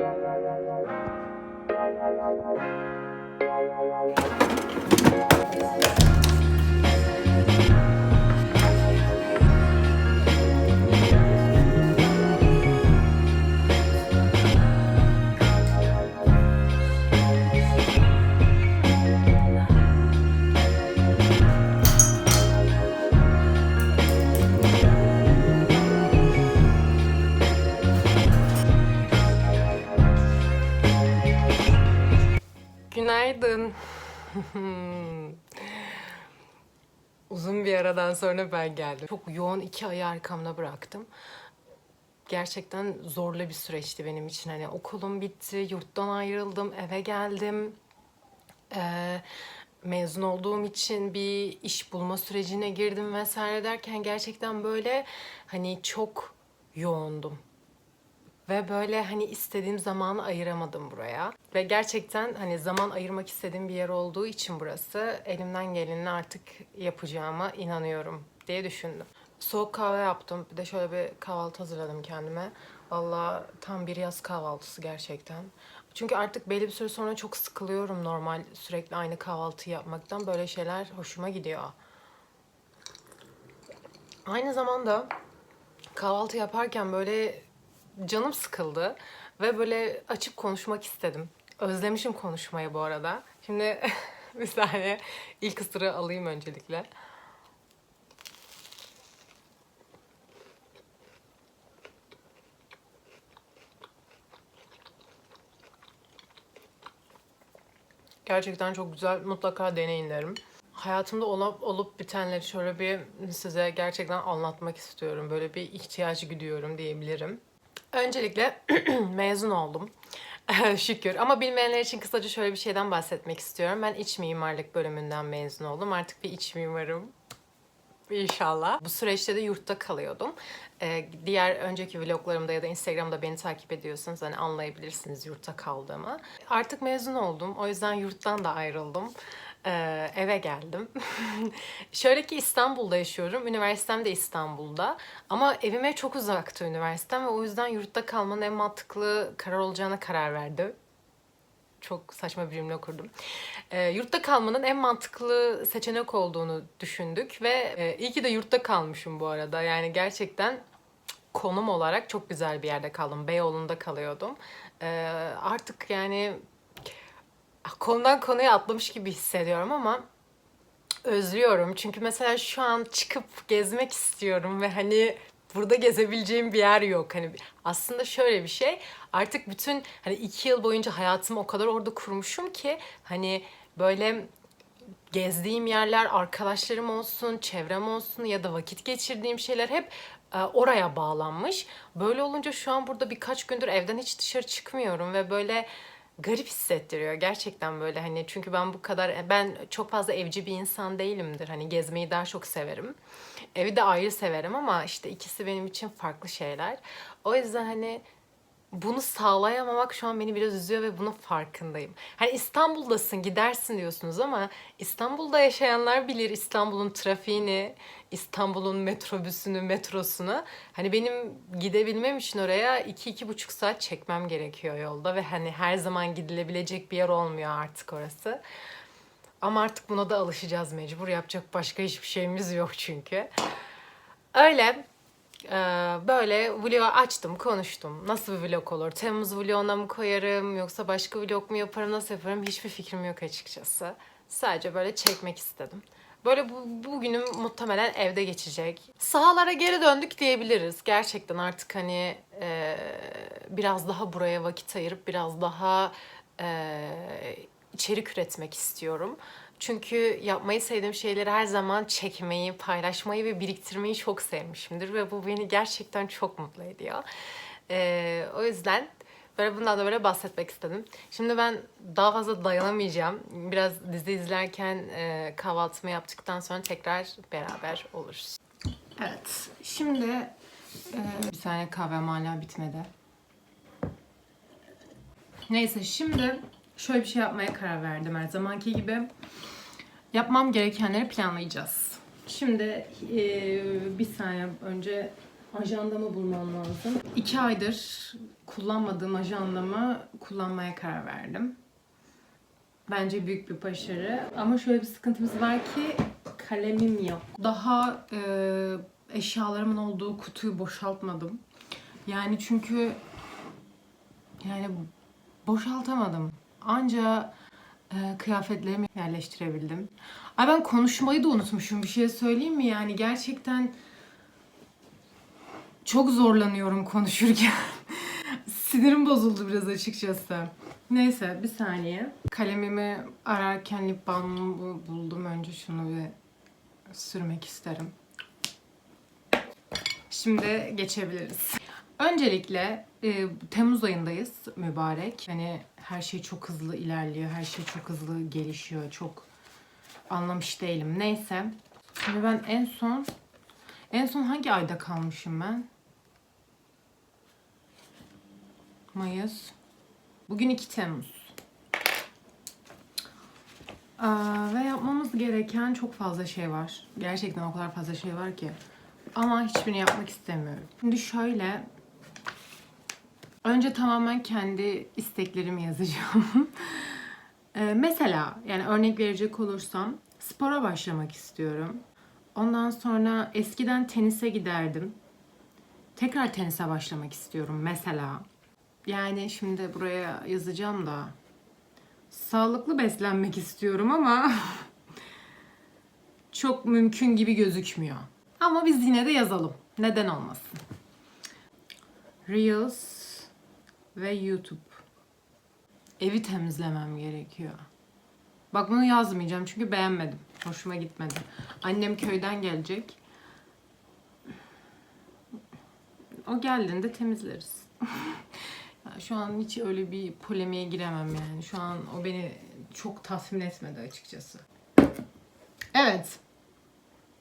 Thank you. Günaydın. Uzun bir aradan sonra ben geldim. Çok yoğun iki ayı arkamda bıraktım. Gerçekten zorlu bir süreçti benim için. Hani okulum bitti, yurttan ayrıldım, eve geldim. Ee, mezun olduğum için bir iş bulma sürecine girdim vesaire derken gerçekten böyle hani çok yoğundum. Ve böyle hani istediğim zamanı ayıramadım buraya. Ve gerçekten hani zaman ayırmak istediğim bir yer olduğu için burası elimden geleni artık yapacağıma inanıyorum diye düşündüm. Soğuk kahve yaptım. Bir de şöyle bir kahvaltı hazırladım kendime. Valla tam bir yaz kahvaltısı gerçekten. Çünkü artık belli bir süre sonra çok sıkılıyorum normal sürekli aynı kahvaltıyı yapmaktan. Böyle şeyler hoşuma gidiyor. Aynı zamanda kahvaltı yaparken böyle canım sıkıldı ve böyle açıp konuşmak istedim. Özlemişim konuşmayı bu arada. Şimdi bir saniye ilk ısırığı alayım öncelikle. Gerçekten çok güzel. Mutlaka deneyin derim. Hayatımda olup, olup bitenleri şöyle bir size gerçekten anlatmak istiyorum. Böyle bir ihtiyaç gidiyorum diyebilirim. Öncelikle mezun oldum. Şükür. Ama bilmeyenler için kısaca şöyle bir şeyden bahsetmek istiyorum. Ben iç mimarlık bölümünden mezun oldum. Artık bir iç mimarım. İnşallah. Bu süreçte de yurtta kalıyordum. Ee, diğer önceki vloglarımda ya da Instagram'da beni takip ediyorsanız hani anlayabilirsiniz yurtta kaldığımı. Artık mezun oldum. O yüzden yurttan da ayrıldım. Ee, eve geldim. Şöyle ki İstanbul'da yaşıyorum. Üniversitem de İstanbul'da. Ama evime çok uzaktı üniversitem ve o yüzden yurtta kalmanın en mantıklı karar olacağına karar verdim çok saçma bir cümle kurdum. E, yurtta kalmanın en mantıklı seçenek olduğunu düşündük ve e, iyi ki de yurtta kalmışım bu arada. Yani gerçekten konum olarak çok güzel bir yerde kaldım. Beyoğlu'nda kalıyordum. E, artık yani konudan konuya atlamış gibi hissediyorum ama özlüyorum. Çünkü mesela şu an çıkıp gezmek istiyorum ve hani burada gezebileceğim bir yer yok. Hani aslında şöyle bir şey. Artık bütün hani iki yıl boyunca hayatımı o kadar orada kurmuşum ki hani böyle gezdiğim yerler, arkadaşlarım olsun, çevrem olsun ya da vakit geçirdiğim şeyler hep e, oraya bağlanmış. Böyle olunca şu an burada birkaç gündür evden hiç dışarı çıkmıyorum ve böyle garip hissettiriyor gerçekten böyle hani çünkü ben bu kadar ben çok fazla evci bir insan değilimdir. Hani gezmeyi daha çok severim. Evi de ayrı severim ama işte ikisi benim için farklı şeyler. O yüzden hani bunu sağlayamamak şu an beni biraz üzüyor ve bunun farkındayım. Hani İstanbul'dasın gidersin diyorsunuz ama İstanbul'da yaşayanlar bilir İstanbul'un trafiğini, İstanbul'un metrobüsünü, metrosunu. Hani benim gidebilmem için oraya iki iki buçuk saat çekmem gerekiyor yolda ve hani her zaman gidilebilecek bir yer olmuyor artık orası. Ama artık buna da alışacağız mecbur. Yapacak başka hiçbir şeyimiz yok çünkü. Öyle. Ee, böyle vlog açtım, konuştum. Nasıl bir vlog olur? Temmuz vloguna mı koyarım yoksa başka vlog mu yaparım, nasıl yaparım? Hiçbir fikrim yok açıkçası. Sadece böyle çekmek istedim. Böyle bu, bugünüm muhtemelen evde geçecek. Sahalara geri döndük diyebiliriz. Gerçekten artık hani e, biraz daha buraya vakit ayırıp biraz daha e, içerik üretmek istiyorum. Çünkü yapmayı sevdiğim şeyleri her zaman çekmeyi, paylaşmayı ve biriktirmeyi çok sevmişimdir. Ve bu beni gerçekten çok mutlu ediyor. Ee, o yüzden böyle bundan da böyle bahsetmek istedim. Şimdi ben daha fazla dayanamayacağım. Biraz dizi izlerken e, kahvaltımı yaptıktan sonra tekrar beraber oluruz. Evet, şimdi e, bir saniye kahvem hala bitmedi. Neyse şimdi şöyle bir şey yapmaya karar verdim her zamanki gibi. Yapmam gerekenleri planlayacağız. Şimdi eee, bir saniye önce ajandamı bulmam lazım. İki aydır kullanmadığım ajandamı kullanmaya karar verdim. Bence büyük bir başarı. Ama şöyle bir sıkıntımız var ki kalemim yok. Daha eee, eşyalarımın olduğu kutuyu boşaltmadım. Yani çünkü yani boşaltamadım. Anca e, kıyafetlerimi yerleştirebildim. Ay ben konuşmayı da unutmuşum. Bir şey söyleyeyim mi? Yani gerçekten çok zorlanıyorum konuşurken. Sinirim bozuldu biraz açıkçası. Neyse bir saniye. Kalemimi ararken lip balmımı bu- buldum. Önce şunu bir sürmek isterim. Şimdi geçebiliriz. Öncelikle e, Temmuz ayındayız mübarek. Hani her şey çok hızlı ilerliyor, her şey çok hızlı gelişiyor. Çok anlamış değilim. Neyse. Şimdi ben en son en son hangi ayda kalmışım ben? Mayıs. Bugün 2 Temmuz. Aa, ve yapmamız gereken çok fazla şey var. Gerçekten o kadar fazla şey var ki. Ama hiçbirini yapmak istemiyorum. Şimdi şöyle. Önce tamamen kendi isteklerimi yazacağım. Ee, mesela yani örnek verecek olursam spora başlamak istiyorum. Ondan sonra eskiden tenise giderdim. Tekrar tenise başlamak istiyorum mesela. Yani şimdi buraya yazacağım da sağlıklı beslenmek istiyorum ama çok mümkün gibi gözükmüyor. Ama biz yine de yazalım. Neden olmasın? Reels ve YouTube. Evi temizlemem gerekiyor. Bak bunu yazmayacağım çünkü beğenmedim. Hoşuma gitmedi. Annem köyden gelecek. O geldiğinde temizleriz. Şu an hiç öyle bir polemiğe giremem yani. Şu an o beni çok tatmin etmedi açıkçası. Evet.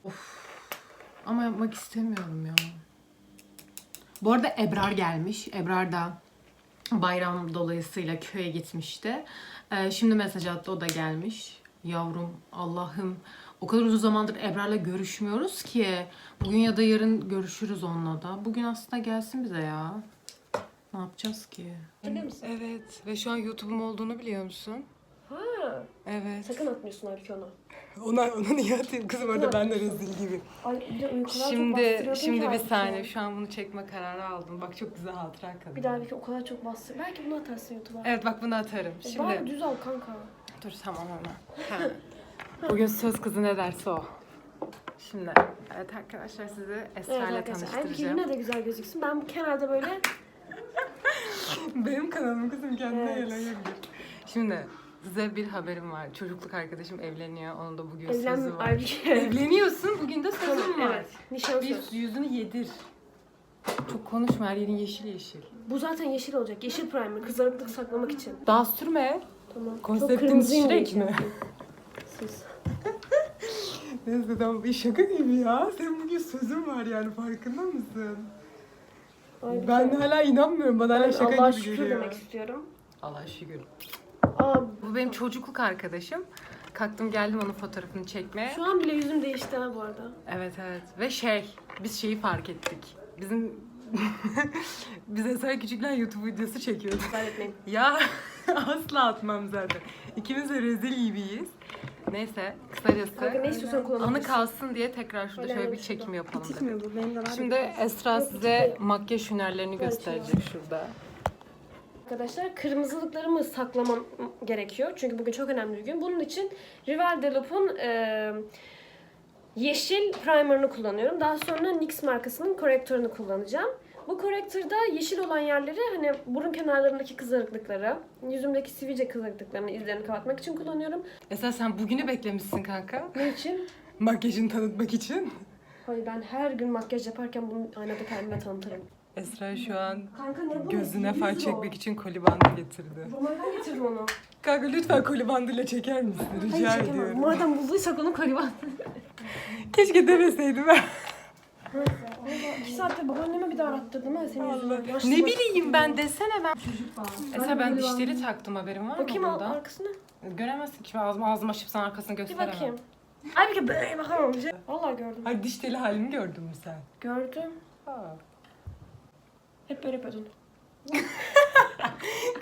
Of. Ama yapmak istemiyorum ya. Bu arada Ebrar gelmiş. Ebrar da bayram dolayısıyla köye gitmişti. Ee, şimdi mesaj attı o da gelmiş. Yavrum Allah'ım o kadar uzun zamandır Ebrar'la görüşmüyoruz ki. Bugün ya da yarın görüşürüz onunla da. Bugün aslında gelsin bize ya. Ne yapacağız ki? Evet ve şu an YouTube'um olduğunu biliyor musun? Ha, Evet. sakın atmıyorsun halbuki onu. Ona, onu niye atayım kızım orada ben de rezil gibi. Ay bir de uykular çok Şimdi bastırıyordun ki şimdi bir halbuki. saniye şu an bunu çekme kararı aldım. Bak çok güzel hatıra kaldı. Bir daha bir o kadar çok bastır. Belki bunu atarsın YouTube'a. Evet bak bunu atarım. E, Şimdi Bari düz al kanka. dur tamam hemen. Ha. Bugün söz kızı ne derse o. Şimdi evet arkadaşlar sizi Esra Evet ile arkadaşlar. Halbuki tanıştıracağım. yine de güzel gözüksün. Ben bu kenarda böyle Benim kanalım kızım kendine Evet. evet. Şimdi size bir haberim var. Çocukluk arkadaşım evleniyor. Onun da bugün sözü evlen... var. Halbuki. Evleniyorsun. Bugün de sözüm var. evet. Nişan Bir söz. yüzünü yedir. Çok konuşma her yerin yeşil yeşil. Bu zaten yeşil olacak. Yeşil primer. Kızarıklık saklamak için. Daha sürme. Tamam. Çok Konseptiniz kırmızıyım mi? Siz. Neyse tamam bir şaka gibi ya. Senin bugün sözün var yani farkında mısın? Halbuki Ben hala inanmıyorum. Bana hala şaka Allah'a gibi şükür geliyor. demek istiyorum. Allah şükür. Aa, Bu benim çocukluk arkadaşım. Kalktım geldim onun fotoğrafını çekmeye. şu an bile yüzüm değişti ha bu arada. Evet evet. Ve şey, biz şeyi fark ettik. Bizim biz Eser küçükler YouTube videosu çekiyorduk. Güzel etmeyin. Ya asla atmam zaten. İkimiz de rezil gibiyiz. Neyse kısacası Kanka ne istiyorsan anı kullanabilirsin. kalsın diye tekrar şurada Öyle şöyle bir çekim yapalım dedik. Bitmiyor bu. Benim de var. Şimdi Esra size makyaj hünerlerini Böyle gösterecek şurada. Arkadaşlar kırmızılıklarımı saklamam gerekiyor. Çünkü bugün çok önemli bir gün. Bunun için Rival de Loup'un e, yeşil primerını kullanıyorum. Daha sonra NYX markasının korektörünü kullanacağım. Bu korektörde yeşil olan yerleri hani burun kenarlarındaki kızarıklıkları, yüzümdeki sivilce kızarıklıklarını, izlerini kapatmak için kullanıyorum. Esra sen bugünü beklemişsin kanka. Ne için? Makyajını tanıtmak için. Hayır ben her gün makyaj yaparken bunu aynada kendime tanıtırım. Esra şu an Kanka ne bu? gözüne Yüz o. çekmek için koli bandı getirdi. Romanya'dan getirdim onu. Kanka lütfen koli bandıyla çeker misin? Hayır Rica çekemem. ediyorum. Madem bulduysak onu kariban. Keşke demeseydim ben. İki saatte babaanneme bir daha arattırdım ha senin yüzünden. Yaşlı Ne bileyim ben desene ben. Çocuk var. Esra ben dişleri taktım haberin var mı Bakayım al bunda? arkasına. Göremezsin ki ağzımı ağzımı açıp sana arkasını Bir gösteremem. bakayım. Ay bir kere böyle bakamam. Vallahi gördüm. Ay diş teli halimi gördün mü sen? Gördüm. Ha. Hep böyle yapıyordun.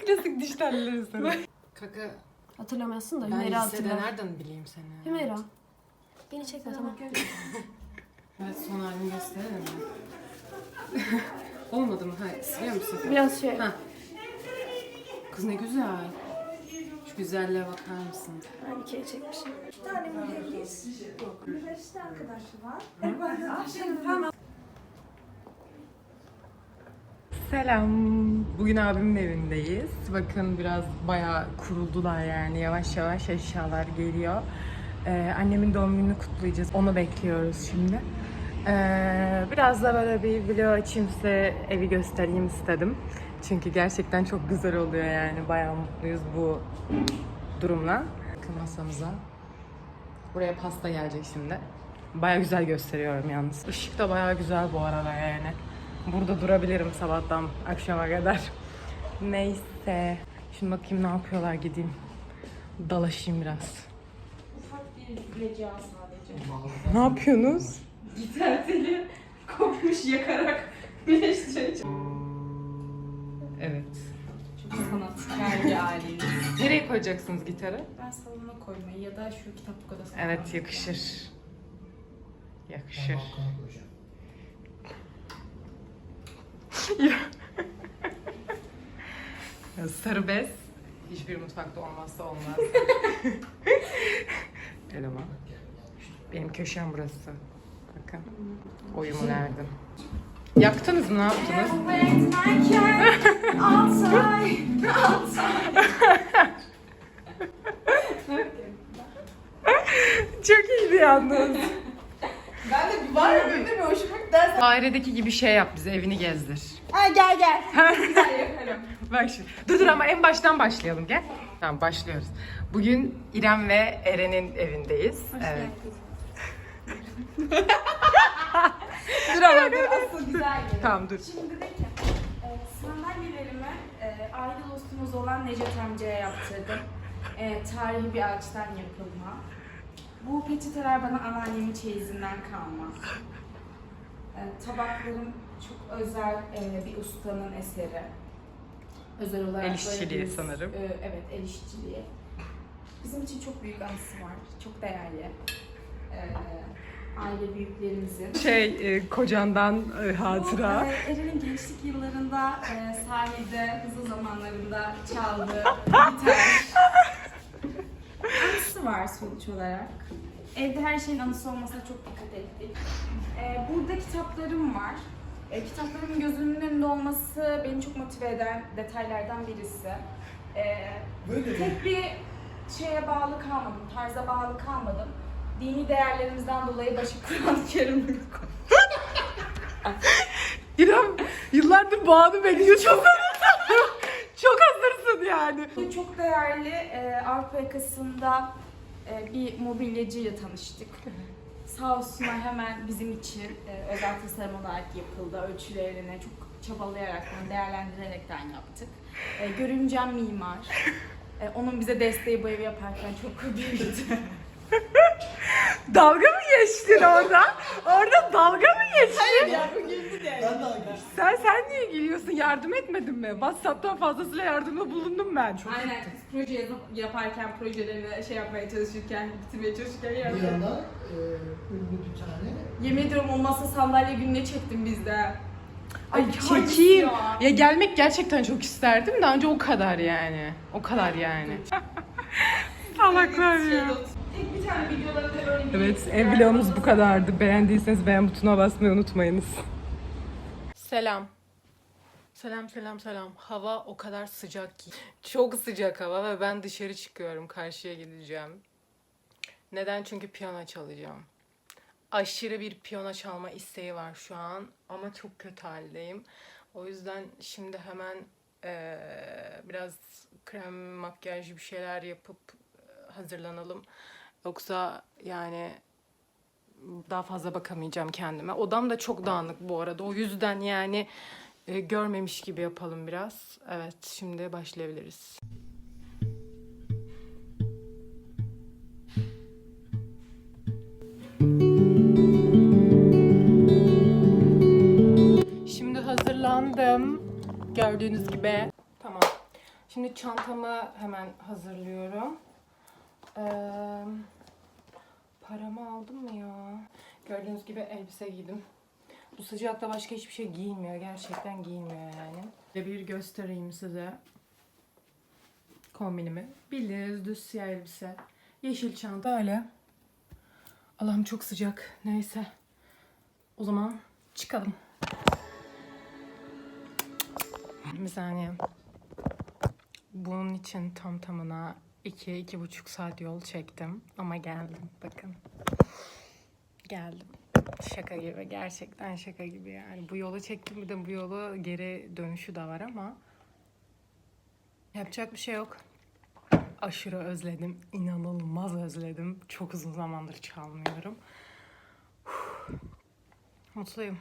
Klasik diş telleri sana. Kaka Hatırlamazsın da ben Hümeyra lisede hatırlar. nereden bileyim seni? Hümeyra. Beni çekme tamam. Ben son halini gösterelim mi? Olmadı mı? Ha, siliyor musun? Biraz şey. Ha. Kız ne güzel. Şu güzelliğe bakar mısın? Ben ikiye çekmişim. Üniversite arkadaşı var. Selam. Bugün abimin evindeyiz. Bakın biraz bayağı kuruldular yani. Yavaş yavaş eşyalar geliyor. Ee, annemin doğum gününü kutlayacağız. Onu bekliyoruz şimdi. Ee, biraz da böyle bir video açayım size evi göstereyim istedim. Çünkü gerçekten çok güzel oluyor yani. Bayağı mutluyuz bu durumla. Bakın masamıza. Buraya pasta gelecek şimdi. Bayağı güzel gösteriyorum yalnız. Işık da bayağı güzel bu arada yani. Burada durabilirim sabahtan akşama kadar. Neyse. Şimdi bakayım ne yapıyorlar gideyim. Dalaşayım biraz. Ufak bir leca sadece. Ne yapıyorsunuz? Gitar teli kopmuş yakarak birleştireceğim. Evet. Çok sanatkar bir aileyiz. Nereye koyacaksınız gitarı? Ben salona koymayı ya da şu kitap odasına Evet yakışır. Yakışır. Ya, Sarı bez hiçbir mutfakta olmazsa olmaz. Eleman. Benim köşem burası. Bakın. Oyumu verdim. Yaktınız mı? Ne yaptınız? Çok iyiydi yalnız. Ben de var ya benim de bir hoşuma gider. Dairedeki gibi şey yap bize evini gezdir. Ha gel gel. Güzel yaparım. Bak şimdi. Dur dur ama en baştan başlayalım gel. Tamam başlıyoruz. Bugün İrem ve Eren'in evindeyiz. evet. dur ama dur. Asıl güzel gelir. Tamam dur. Şimdi de ki e, sandalyelerimi e, aile dostumuz olan Necdet amcaya yaptırdım. E, tarihi bir ağaçtan yapılma. Bu peçeteler bana anneannemin çeyizinden kalma. E, tabaklarım çok özel e, bir ustanın eseri. Özel olarak El işçiliği bir- sanırım. e, evet, el işçiliği. Bizim için çok büyük anısı var. Çok değerli. E, aile büyüklerimizin. Şey e, kocandan e, hatıra. Bu, e, Eren'in gençlik yıllarında e, sahilde, hızlı zamanlarında çaldığı gitar. Var sonuç olarak. Evde her şeyin anısı olmasına çok dikkat ettik. E, burada kitaplarım var. E, kitaplarımın gözümün önünde olması beni çok motive eden detaylardan birisi. E, tek bir şeye bağlı kalmadım, tarza bağlı kalmadım. Dini değerlerimizden dolayı başı Kur'an-ı Kerim'e İrem yıllardır bu anı bekliyor. Çok Çok hazırsın yani. Bu Çok değerli e, Avrupa yakasında e, bir mobilyacıyla tanıştık. Sağ olsunlar hemen bizim için e, özel tasarım olarak yapıldı. Ölçülerini çok çabalayarak, değerlendirerekten yaptık. E, mimar. E, onun bize desteği bu evi yaparken çok büyüdü. Dalga mı geçtin orada? Orada dalga mı geçtin? ya bu güldü de. Sen sen niye gülüyorsun? Yardım etmedin mi? WhatsApp'tan fazlasıyla yardımda bulundum ben. Çok Aynen biz proje yazıp yaparken projelerini şey yapmaya çalışırken, bitirmeye çalışırken Bir yardım. yana e, ünlü bir tane Yemin ediyorum o masa sandalye gününe çektim biz de. Ay çekeyim. ya? Ya gelmek gerçekten çok isterdim de ancak o kadar yani. O kadar yani. Salaklar ya. Tek bir tane bir Evet ev vlogumuz bu kadardı. Beğendiyseniz beğen butonuna basmayı unutmayınız. Selam. Selam selam selam. Hava o kadar sıcak ki. Çok sıcak hava ve ben dışarı çıkıyorum. Karşıya gideceğim. Neden? Çünkü piyano çalacağım. Aşırı bir piyano çalma isteği var şu an. Ama çok kötü haldeyim. O yüzden şimdi hemen eee, biraz krem, makyaj bir şeyler yapıp hazırlanalım. Yoksa yani daha fazla bakamayacağım kendime. Odam da çok dağınık bu arada. O yüzden yani e, görmemiş gibi yapalım biraz. Evet şimdi başlayabiliriz. Şimdi hazırlandım. Gördüğünüz gibi. Tamam. Şimdi çantamı hemen hazırlıyorum. Ee, paramı aldım mı ya? Gördüğünüz gibi elbise giydim. Bu sıcakta başka hiçbir şey giymiyor. Gerçekten giymiyor yani. Bir göstereyim size kombinimi. Bildiğiniz düz siyah elbise. Yeşil çanta öyle. Allah'ım çok sıcak. Neyse. O zaman çıkalım. Bir saniye. Bunun için tam tamına iki, iki buçuk saat yol çektim. Ama geldim. Bakın. Geldim. Şaka gibi. Gerçekten şaka gibi yani. Bu yolu çektim bir de bu yolu geri dönüşü de var ama yapacak bir şey yok. Aşırı özledim. İnanılmaz özledim. Çok uzun zamandır çalmıyorum. Mutluyum.